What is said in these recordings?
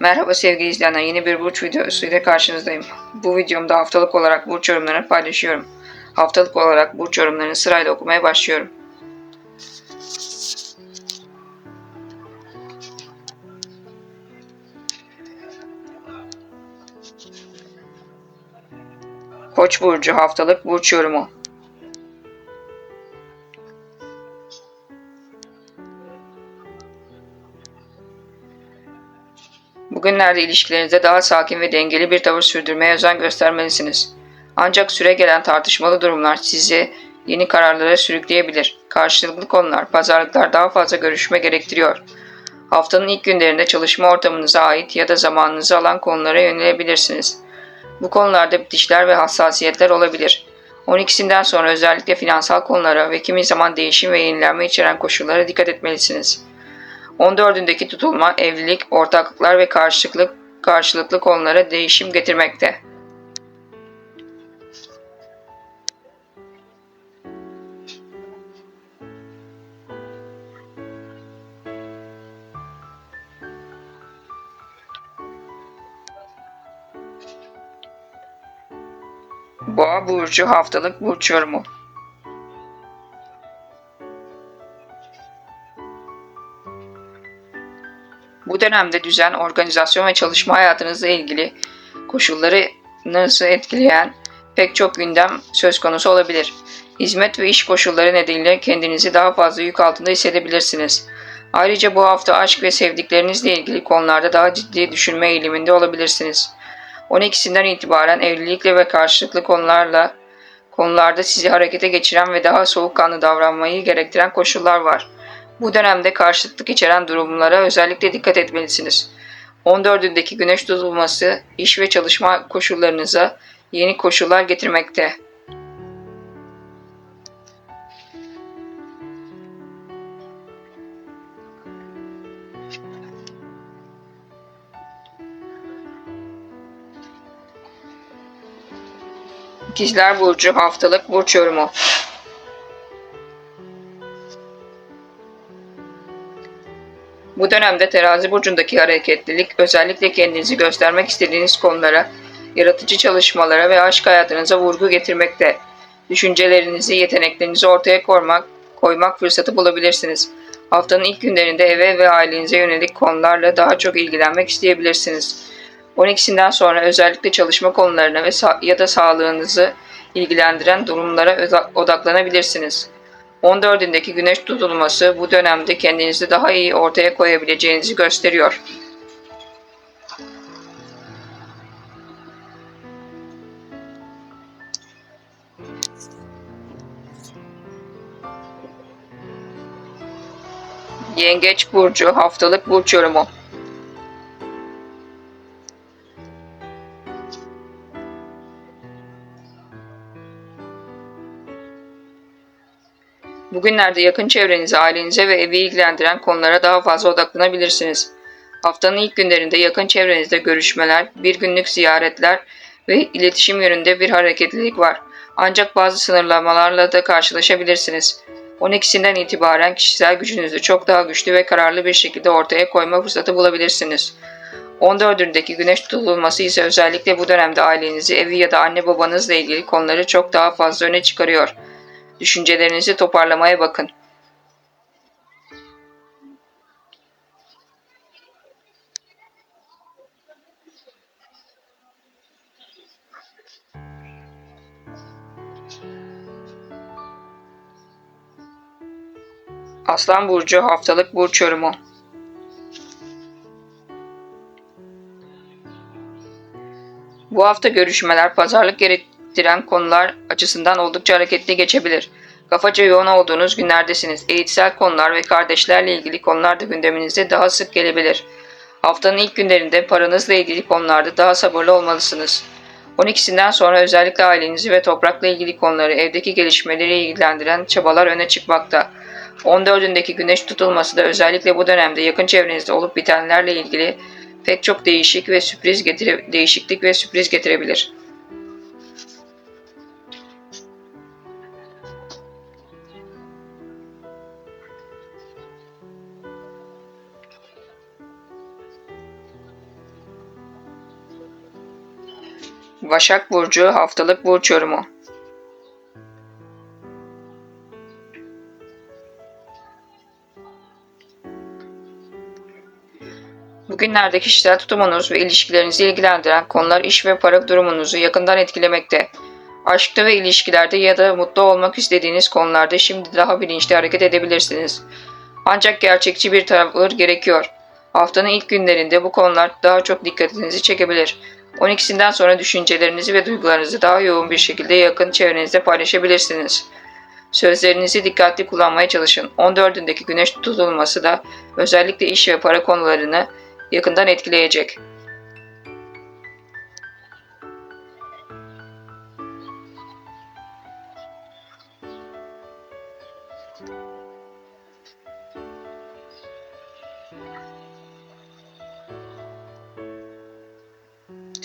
Merhaba sevgili izleyenler. Yeni bir burç videosuyla karşınızdayım. Bu videomda haftalık olarak burç yorumlarını paylaşıyorum. Haftalık olarak burç yorumlarını sırayla okumaya başlıyorum. Koç burcu haftalık burç yorumu. Bugünlerde ilişkilerinize daha sakin ve dengeli bir tavır sürdürmeye özen göstermelisiniz. Ancak süre gelen tartışmalı durumlar sizi yeni kararlara sürükleyebilir. Karşılıklı konular, pazarlıklar daha fazla görüşme gerektiriyor. Haftanın ilk günlerinde çalışma ortamınıza ait ya da zamanınızı alan konulara yönelebilirsiniz. Bu konularda bitişler ve hassasiyetler olabilir. 12'sinden sonra özellikle finansal konulara ve kimi zaman değişim ve yenilenme içeren koşullara dikkat etmelisiniz. 14'ündeki tutulma, evlilik, ortaklıklar ve karşılıklı, karşılıklı konulara değişim getirmekte. Boğa burcu haftalık burç yorumu. Bu dönemde düzen, organizasyon ve çalışma hayatınızla ilgili koşullarınızı etkileyen pek çok gündem söz konusu olabilir. Hizmet ve iş koşulları nedeniyle kendinizi daha fazla yük altında hissedebilirsiniz. Ayrıca bu hafta aşk ve sevdiklerinizle ilgili konularda daha ciddi düşünme eğiliminde olabilirsiniz. 12'sinden itibaren evlilikle ve karşılıklı konularla konularda sizi harekete geçiren ve daha soğukkanlı davranmayı gerektiren koşullar var. Bu dönemde karşıtlık içeren durumlara özellikle dikkat etmelisiniz. 14'ündeki güneş tutulması iş ve çalışma koşullarınıza yeni koşullar getirmekte. İkizler Burcu haftalık burç yorumu. Bu dönemde terazi burcundaki hareketlilik özellikle kendinizi göstermek istediğiniz konulara, yaratıcı çalışmalara ve aşk hayatınıza vurgu getirmekte. Düşüncelerinizi, yeteneklerinizi ortaya koymak, koymak fırsatı bulabilirsiniz. Haftanın ilk günlerinde eve ve ailenize yönelik konularla daha çok ilgilenmek isteyebilirsiniz. 12'sinden sonra özellikle çalışma konularına ve ya da sağlığınızı ilgilendiren durumlara odaklanabilirsiniz. 14'ündeki güneş tutulması bu dönemde kendinizi daha iyi ortaya koyabileceğinizi gösteriyor. Yengeç burcu haftalık burç yorumu. Bugünlerde yakın çevrenize, ailenize ve evi ilgilendiren konulara daha fazla odaklanabilirsiniz. Haftanın ilk günlerinde yakın çevrenizde görüşmeler, bir günlük ziyaretler ve iletişim yönünde bir hareketlilik var. Ancak bazı sınırlamalarla da karşılaşabilirsiniz. 12'sinden itibaren kişisel gücünüzü çok daha güçlü ve kararlı bir şekilde ortaya koyma fırsatı bulabilirsiniz. 14'ündeki güneş tutulması ise özellikle bu dönemde ailenizi, evi ya da anne babanızla ilgili konuları çok daha fazla öne çıkarıyor. Düşüncelerinizi toparlamaya bakın. Aslan Burcu haftalık burç yorumu. Bu hafta görüşmeler, pazarlık gerektiren konular açısından oldukça hareketli geçebilir. Kafaca yoğun olduğunuz günlerdesiniz. Eğitsel konular ve kardeşlerle ilgili konular da gündeminizde daha sık gelebilir. Haftanın ilk günlerinde paranızla ilgili konularda daha sabırlı olmalısınız. 12'sinden sonra özellikle ailenizi ve toprakla ilgili konuları, evdeki gelişmeleri ilgilendiren çabalar öne çıkmakta. 14'ündeki güneş tutulması da özellikle bu dönemde yakın çevrenizde olup bitenlerle ilgili pek çok değişik ve sürpriz getire değişiklik ve sürpriz getirebilir. Başak Burcu haftalık burç yorumu. Bugünlerde kişisel tutumunuz ve ilişkilerinizi ilgilendiren konular iş ve para durumunuzu yakından etkilemekte. Aşkta ve ilişkilerde ya da mutlu olmak istediğiniz konularda şimdi daha bilinçli hareket edebilirsiniz. Ancak gerçekçi bir tavır gerekiyor. Haftanın ilk günlerinde bu konular daha çok dikkatinizi çekebilir. 12'sinden sonra düşüncelerinizi ve duygularınızı daha yoğun bir şekilde yakın çevrenizde paylaşabilirsiniz. Sözlerinizi dikkatli kullanmaya çalışın. 14'ündeki güneş tutulması da özellikle iş ve para konularını yakından etkileyecek.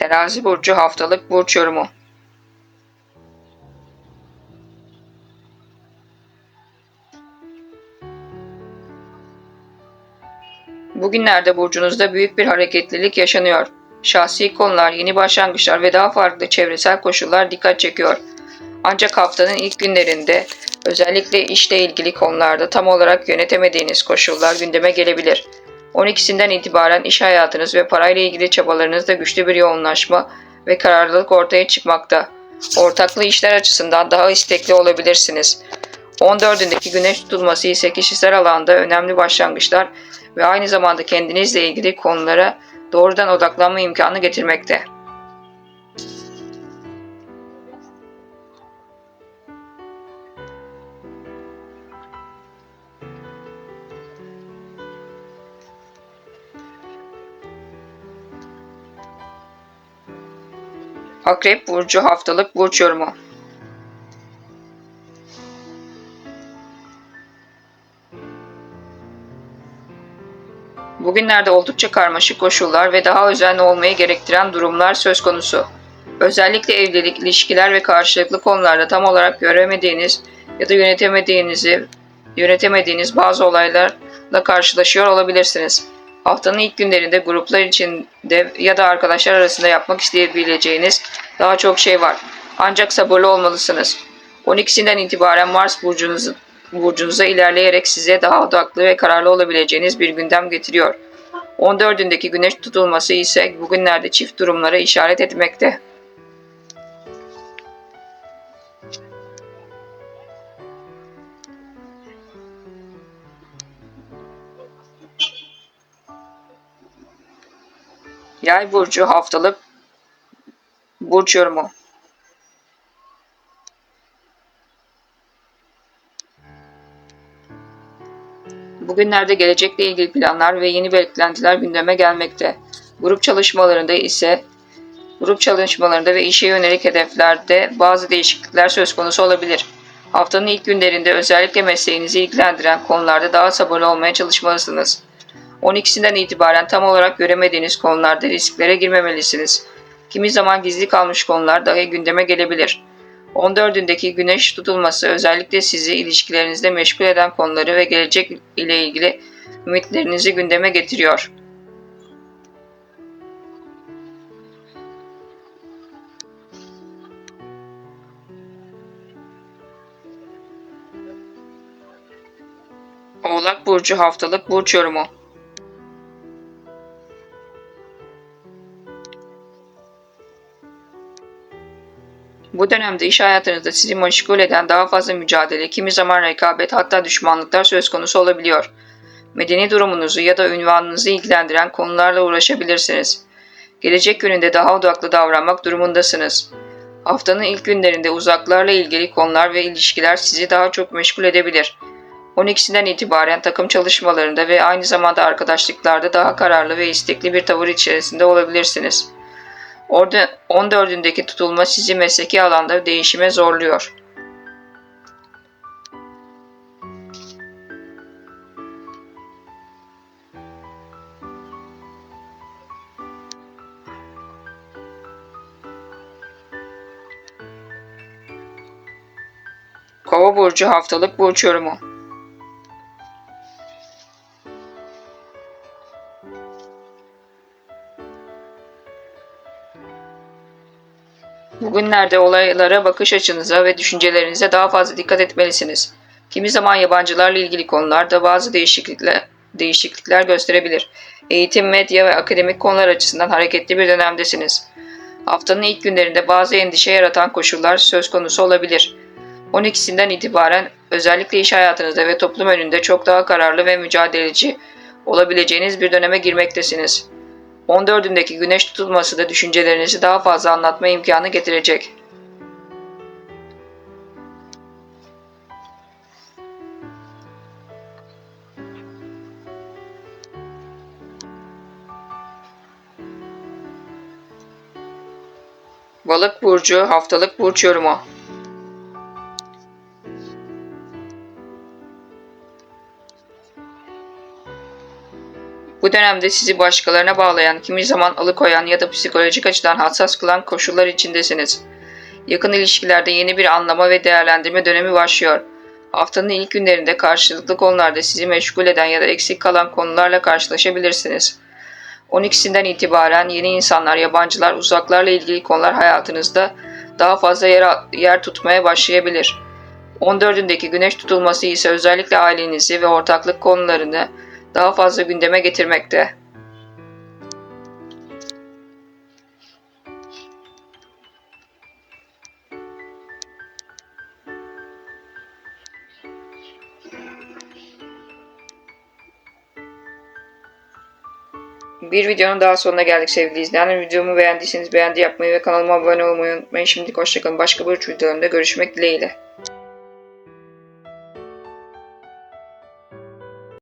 Terazi burcu haftalık burç yorumu. Bugünlerde burcunuzda büyük bir hareketlilik yaşanıyor. Şahsi konular, yeni başlangıçlar ve daha farklı çevresel koşullar dikkat çekiyor. Ancak haftanın ilk günlerinde özellikle işle ilgili konularda tam olarak yönetemediğiniz koşullar gündeme gelebilir. 12'sinden itibaren iş hayatınız ve parayla ilgili çabalarınızda güçlü bir yoğunlaşma ve kararlılık ortaya çıkmakta. Ortaklı işler açısından daha istekli olabilirsiniz. 14'ündeki güneş tutulması ise kişisel alanda önemli başlangıçlar ve aynı zamanda kendinizle ilgili konulara doğrudan odaklanma imkanı getirmekte. Akrep Burcu haftalık burç yorumu. Bugünlerde oldukça karmaşık koşullar ve daha özenli olmayı gerektiren durumlar söz konusu. Özellikle evlilik, ilişkiler ve karşılıklı konularda tam olarak göremediğiniz ya da yönetemediğinizi yönetemediğiniz bazı olaylarla karşılaşıyor olabilirsiniz. Haftanın ilk günlerinde gruplar içinde ya da arkadaşlar arasında yapmak isteyebileceğiniz daha çok şey var. Ancak sabırlı olmalısınız. 12'sinden itibaren Mars burcunuzu, burcunuza ilerleyerek size daha odaklı ve kararlı olabileceğiniz bir gündem getiriyor. 14'ündeki güneş tutulması ise bugünlerde çift durumlara işaret etmekte. Yay burcu haftalık burç yorumu. Bugünlerde gelecekle ilgili planlar ve yeni beklentiler gündeme gelmekte. Grup çalışmalarında ise grup çalışmalarında ve işe yönelik hedeflerde bazı değişiklikler söz konusu olabilir. Haftanın ilk günlerinde özellikle mesleğinizi ilgilendiren konularda daha sabırlı olmaya çalışmalısınız. 12'sinden itibaren tam olarak göremediğiniz konularda risklere girmemelisiniz. Kimi zaman gizli kalmış konular dahi gündeme gelebilir. 14'ündeki güneş tutulması özellikle sizi ilişkilerinizde meşgul eden konuları ve gelecek ile ilgili ümitlerinizi gündeme getiriyor. Oğlak Burcu haftalık burç yorumu. Bu dönemde iş hayatınızda sizi meşgul eden daha fazla mücadele, kimi zaman rekabet hatta düşmanlıklar söz konusu olabiliyor. Medeni durumunuzu ya da ünvanınızı ilgilendiren konularla uğraşabilirsiniz. Gelecek yönünde daha odaklı davranmak durumundasınız. Haftanın ilk günlerinde uzaklarla ilgili konular ve ilişkiler sizi daha çok meşgul edebilir. 12'sinden itibaren takım çalışmalarında ve aynı zamanda arkadaşlıklarda daha kararlı ve istekli bir tavır içerisinde olabilirsiniz.'' Orada 14'ündeki tutulma sizi mesleki alanda değişime zorluyor. Kova burcu haftalık burç yorumu. Bugünlerde olaylara bakış açınıza ve düşüncelerinize daha fazla dikkat etmelisiniz. Kimi zaman yabancılarla ilgili konularda bazı değişiklikler, değişiklikler gösterebilir. Eğitim, medya ve akademik konular açısından hareketli bir dönemdesiniz. Haftanın ilk günlerinde bazı endişe yaratan koşullar söz konusu olabilir. 12'sinden itibaren özellikle iş hayatınızda ve toplum önünde çok daha kararlı ve mücadeleci olabileceğiniz bir döneme girmektesiniz. 14'ündeki güneş tutulması da düşüncelerinizi daha fazla anlatma imkanı getirecek. Balık burcu haftalık burç yorumu. Bu dönemde sizi başkalarına bağlayan, kimi zaman alıkoyan ya da psikolojik açıdan hassas kılan koşullar içindesiniz. Yakın ilişkilerde yeni bir anlama ve değerlendirme dönemi başlıyor. Haftanın ilk günlerinde karşılıklı konularda sizi meşgul eden ya da eksik kalan konularla karşılaşabilirsiniz. 12'sinden itibaren yeni insanlar, yabancılar, uzaklarla ilgili konular hayatınızda daha fazla yer, yer tutmaya başlayabilir. 14'ündeki güneş tutulması ise özellikle ailenizi ve ortaklık konularını daha fazla gündeme getirmekte. Bir videonun daha sonuna geldik sevgili izleyenler. Videomu beğendiyseniz beğendi yapmayı ve kanalıma abone olmayı unutmayın. Şimdilik hoşçakalın. Başka bir videolarında görüşmek dileğiyle.